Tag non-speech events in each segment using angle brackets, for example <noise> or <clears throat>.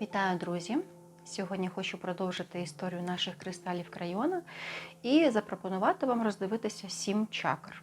Вітаю, друзі! Сьогодні хочу продовжити історію наших кристалів крайона і запропонувати вам роздивитися сім чакр.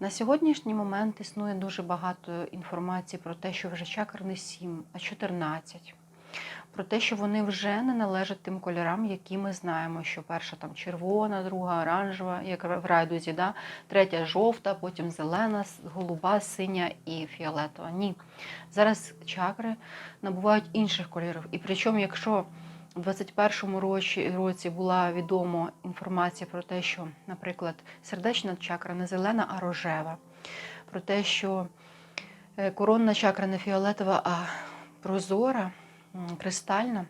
На сьогоднішній момент існує дуже багато інформації про те, що вже чакр не сім, а 14. Про те, що вони вже не належать тим кольорам, які ми знаємо, що перша там червона, друга оранжева, як в райдузі, да? третя жовта, потім зелена, голуба, синя і фіолетова. Ні. Зараз чакри набувають інших кольорів. І причому, якщо у 21-му році, році була відома інформація про те, що, наприклад, сердечна чакра не зелена, а рожева, про те, що е, коронна чакра не фіолетова, а прозора, кристальна,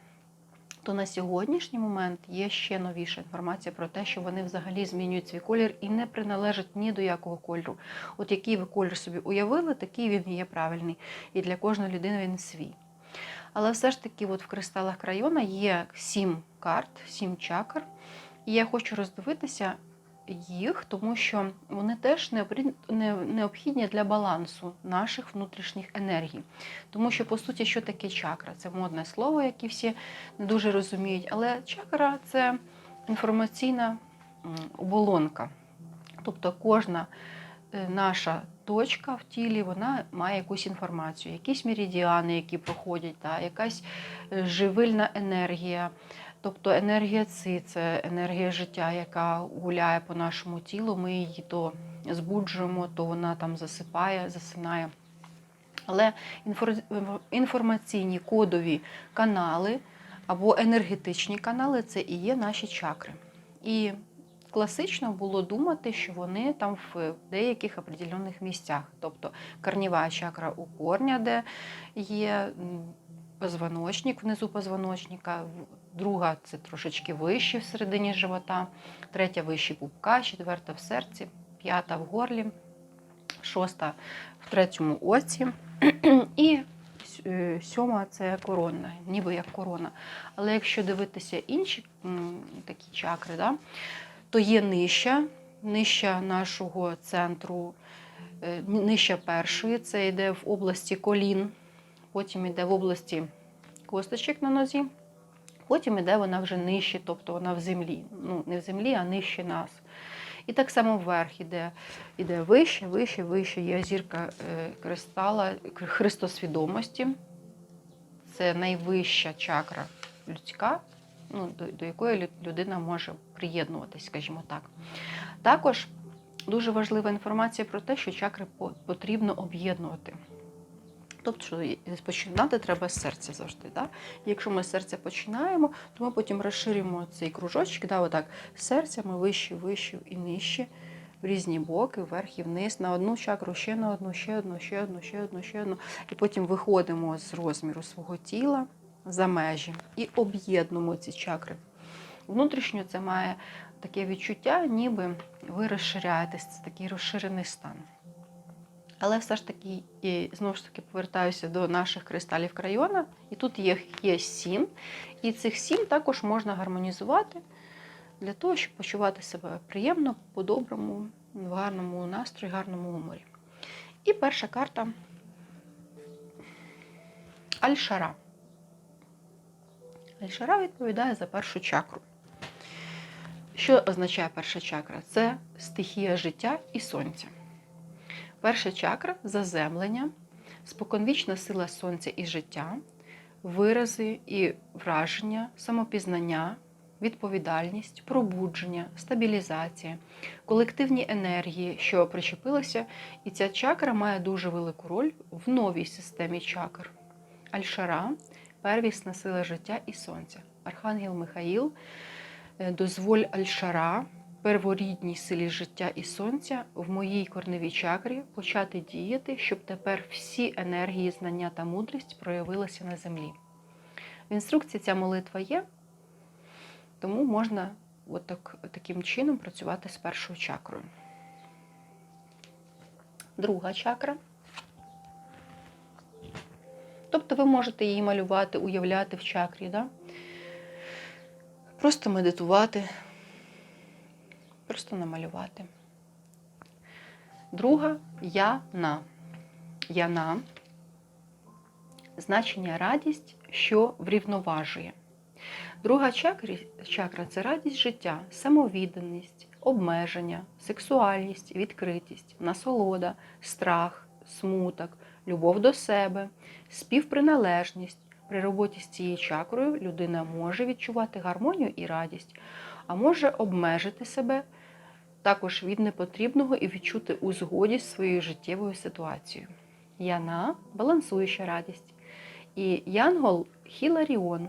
то на сьогоднішній момент є ще новіша інформація про те, що вони взагалі змінюють свій колір і не приналежать ні до якого кольору. От який ви колір собі уявили, такий він є правильний. І для кожної людини він свій. Але все ж таки, от в кристалах крайона є сім карт, сім чакр. І я хочу роздивитися їх, тому що вони теж необхідні для балансу наших внутрішніх енергій. Тому що, по суті, що таке чакра? Це модне слово, яке всі не дуже розуміють. Але чакра це інформаційна оболонка. Тобто кожна е, наша точка в тілі вона має якусь інформацію, якісь меридіани, які проходять, та, якась е, живильна енергія. Тобто енергія ци це енергія життя, яка гуляє по нашому тілу. Ми її то збуджуємо, то вона там засипає, засинає. Але інформаційні кодові канали або енергетичні канали це і є наші чакри. І класично було думати, що вони там в деяких определених місцях. Тобто корнєва чакра у корня, де є позвоночник внизу позвоночника, друга це трошечки вище в середині живота, третя вище пупка, четверта в серці, п'ята в горлі, шоста в третьому оці. <clears throat> І е, сьома це коронна, ніби як корона. Але якщо дивитися інші такі чакри, да, то є нижча, нижча нашого центру, е, нижча першої, це йде в області колін, потім йде в області косточок на нозі, потім йде вона вже нижче, тобто вона в землі. Ну, не в землі, а нижче нас. І так само вверх іде, іде вище, вище, вище. Є зірка е, кристала Христосвідомості. Це найвища чакра людська, ну, до, до якої людина може приєднуватись, скажімо так. Також дуже важлива інформація про те, що чакри потрібно об'єднувати. Тобто, що починати треба з серця завжди. Да? Якщо ми з серця починаємо, то ми потім розширюємо цей кружочок, да, отак, з вище, вище і нижче, в різні боки, вверх і вниз, на одну чакру, ще на одну, ще одну, ще одну, ще одну, ще одну. І потім виходимо з розміру свого тіла за межі і об'єднуємо ці чакри. Внутрішньо це має таке відчуття, ніби ви розширяєтесь, це такий розширений стан. Але все ж таки, і знову ж таки повертаюся до наших кристалів крайона. І тут їх є сім. І цих сім також можна гармонізувати для того, щоб почувати себе приємно, по-доброму, в гарному настрої, гарному гуморі. І перша карта Аль-Шара. Аль-Шара відповідає за першу чакру. Що означає перша чакра? Це стихія життя і сонця. Перша чакра заземлення, споконвічна сила сонця і життя, вирази і враження, самопізнання, відповідальність, пробудження, стабілізація, колективні енергії, що причепилися, і ця чакра має дуже велику роль в новій системі чакр. Аль-Шара первісна сила життя і сонця. Архангел Михаїл, е, дозволь Аль-Шара, перворідній силі життя і сонця в моїй корневій чакрі почати діяти, щоб тепер всі енергії, знання та мудрість проявилися на землі. В інструкції ця молитва є, тому можна от так, таким чином працювати з першою чакрою. Друга чакра. Тобто ви можете її малювати, уявляти в чакрі, да? просто медитувати, просто намалювати. Друга яна. Яна значення радість, що врівноважує. Друга чакрі, чакра це радість життя, самовідданість, обмеження, сексуальність, відкритість, насолода, страх, смуток, любов до себе, співприналежність. При роботі з цією чакрою людина може відчувати гармонію і радість, а може обмежити себе також від непотрібного і відчути у згоді з своєю життєвою ситуацією. Яна балансуюча радість. І Янгол Хіларіон.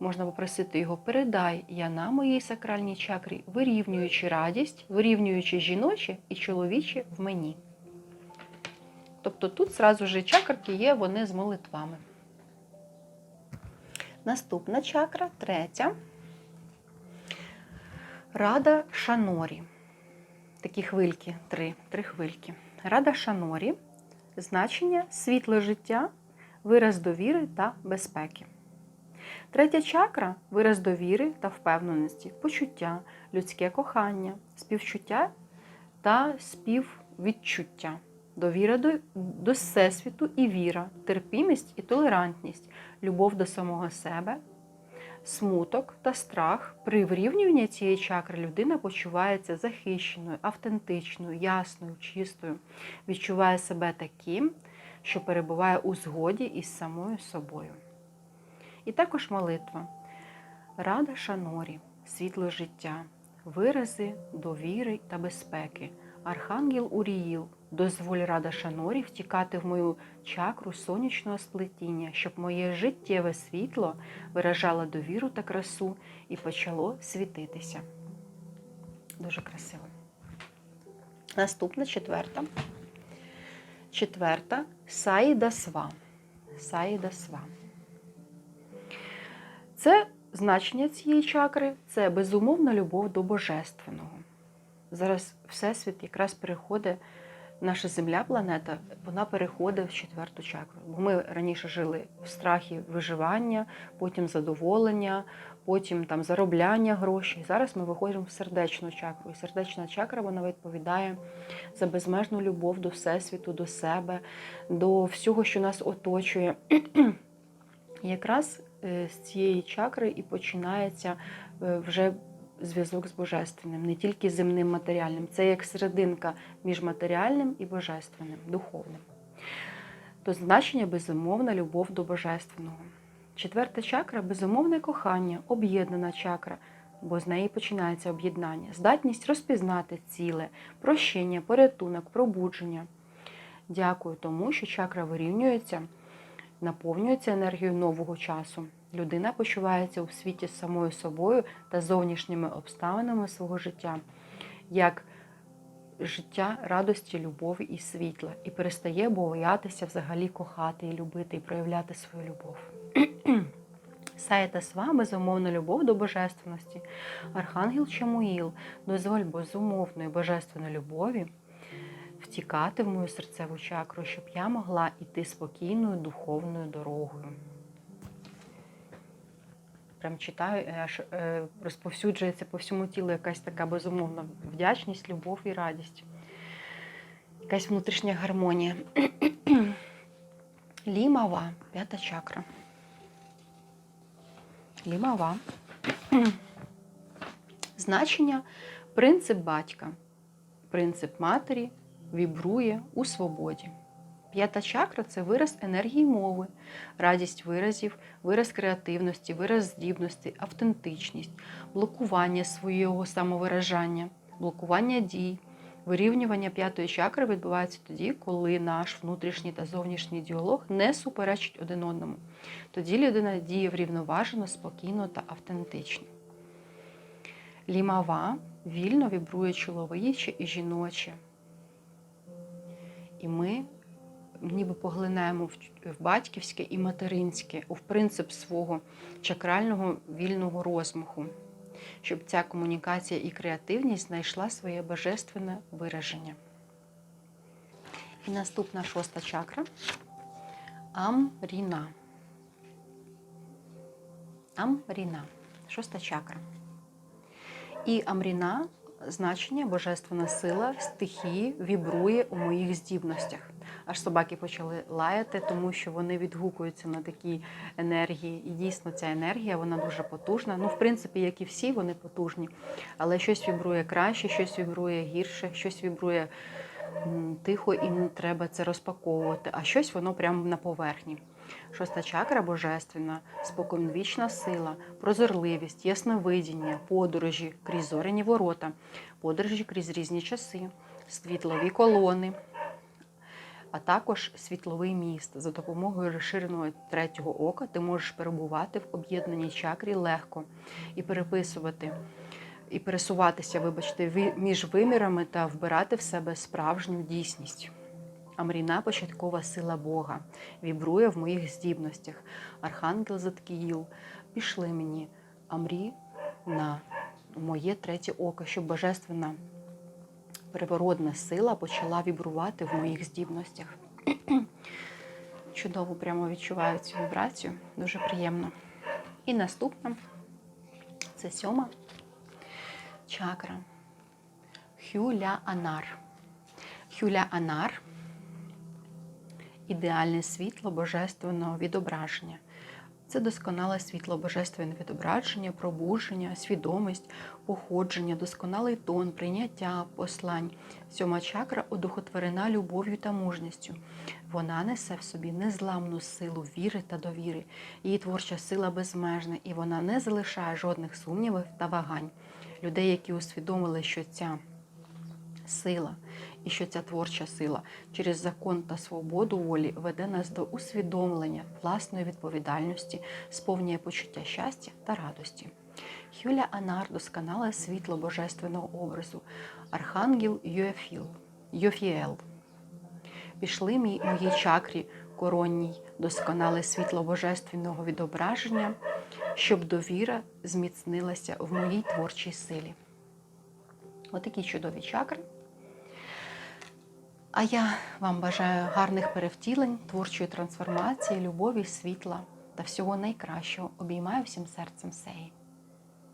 Можна попросити його, передай Яна моїй сакральній чакрі, вирівнюючи радість, вирівнюючи жіноче і чоловіче в мені. Тобто тут зразу ж чакрки є, вони з молитвами. Наступна чакра, третя. Рада Шанорі. Такі хвильки, три, три хвильки. Рада Шанорі значення світле життя, вираз довіри та безпеки. Третя чакра вираз довіри та впевненості, почуття, людське кохання, співчуття та співвідчуття, довіра до, до всесвіту і віра, терпімість і толерантність, любов до самого себе, смуток та страх. При вирівнюванні цієї чакри людина почувається захищеною, автентичною, ясною, чистою, відчуває себе таким, що перебуває у згоді із самою собою. І також молитва. Рада Шанорі, світло життя, вирази довіри та безпеки. Архангел Уріїл, дозволь Рада Шанорі втікати в мою чакру сонячного сплетіння, щоб моє життєве світло виражало довіру та красу і почало світитися. Дуже красиво. Наступна четверта. Четверта Саїда Сва. Саїда Сва. Це значення цієї чакри це безумовна любов до Божественного. Зараз Всесвіт якраз переходить, наша Земля, планета, вона переходить в четверту чакру. Бо ми раніше жили в страхі виживання, потім задоволення, потім там заробляння грошей. Зараз ми виходимо в сердечну чакру. І сердечна чакра вона відповідає за безмежну любов до Всесвіту, до себе, до всього, що нас оточує. <clears throat> Якраз е, з цієї чакри і починається е, вже зв'язок з божественним, не тільки земним матеріальним. Це як серединка між матеріальним і божественним, духовним. То значення безумовна любов до божественного. Четверта чакра безумовне кохання, об'єднана чакра, бо з неї починається об'єднання, здатність розпізнати ціле, прощення, порятунок, пробудження. Дякую тому, що чакра вирівнюється наповнюється енергією нового часу. Людина почувається у світі з самою собою та зовнішніми обставинами свого життя, як життя радості, любові і світла, і перестає боятися взагалі кохати і любити, і проявляти свою любов. <clears throat> Саєта сва, безумовна любов до божественності. Архангел Чамуїл, дозволь безумовної божественної любові втікати в мою серцеву чакру, щоб я могла йти спокійною духовною дорогою. Прям читаю, аж е, розповсюджується по всьому тілу якась така безумовна вдячність, любов і радість. Якась внутрішня гармонія. <clears throat> Лімава, п'ята чакра. Лімава. <clears throat> Значення принцип батька, принцип матері, вібрує у свободі. П'ята чакра це вираз енергії мови, радість виразів, вираз креативності, вираз здібності, автентичність, блокування свого самовиражання, блокування дій. Вирівнювання п'ятої чакри відбувається тоді, коли наш внутрішній та зовнішній діалог не суперечить один одному. Тоді людина діє врівноважено, спокійно та автентично. Лімава вільно вібрує чоловіче і жіноче. І ми ніби поглинаємо в батьківське і материнське, в принцип свого чакрального вільного розмаху, щоб ця комунікація і креативність знайшла своє божественне вираження. І наступна шоста чакра Амріна. Амріна. Шоста чакра. І Амріна значення божественна сила, стихії вібрує у моїх здібностях. Аж собаки почали лаяти, тому що вони відгукуються на такі енергії. І дійсно ця енергія вона дуже потужна. Ну, в принципі, як і всі, вони потужні. Але щось вібрує краще, щось вібрує гірше, щось вібрує тихо, і не треба це розпаковувати, а щось воно прямо на поверхні. Шоста чакра божественна, споконвічна сила, прозорливість, ясновидіння, подорожі крізь зоряні ворота, подорожі крізь різні часи, світлові колони, а також світловий міст. За допомогою розширеного третього ока ти можеш перебувати в об'єднаній чакрі легко і переписувати. І пересуватися, вибачте, між вимірами та вбирати в себе справжню дійсність. Амріна початкова сила Бога вібрує в моїх здібностях. Архангел Заткіїл, пішли мені, Амрі на моє третє око, щоб божественна переворотна сила почала вібрувати в моїх здібностях. <clears throat> Чудово прямо відчуваю цю вібрацію, дуже приємно. І наступна це сьома чакра. Хюля Анар. Хюля Анар ідеальне світло божественного відображення. Це досконале світло божественне відображення, пробудження, свідомість, походження, досконалий тон, прийняття, послань. Сьома чакра одухотворена любов'ю та мужністю. Вона несе в собі незламну силу віри та довіри. Її творча сила безмежна, і вона не залишає жодних сумнівів та вагань. Людей, які усвідомили, що ця сила і що ця творча сила через закон та свободу волі веде нас до усвідомлення власної відповідальності, сповнює почуття щастя та радості. Хюля Анар досконале світло божественного образу, архангел Йофіл, Йофіел. Пішли мій моїй чакрі коронній, досконале світло божественного відображення, щоб довіра зміцнилася в моїй творчій силі. Отакі чудові чакри. А я вам бажаю гарних перевтілень, творчої трансформації, любові, світла та всього найкращого. Обіймаю всім серцем сеї.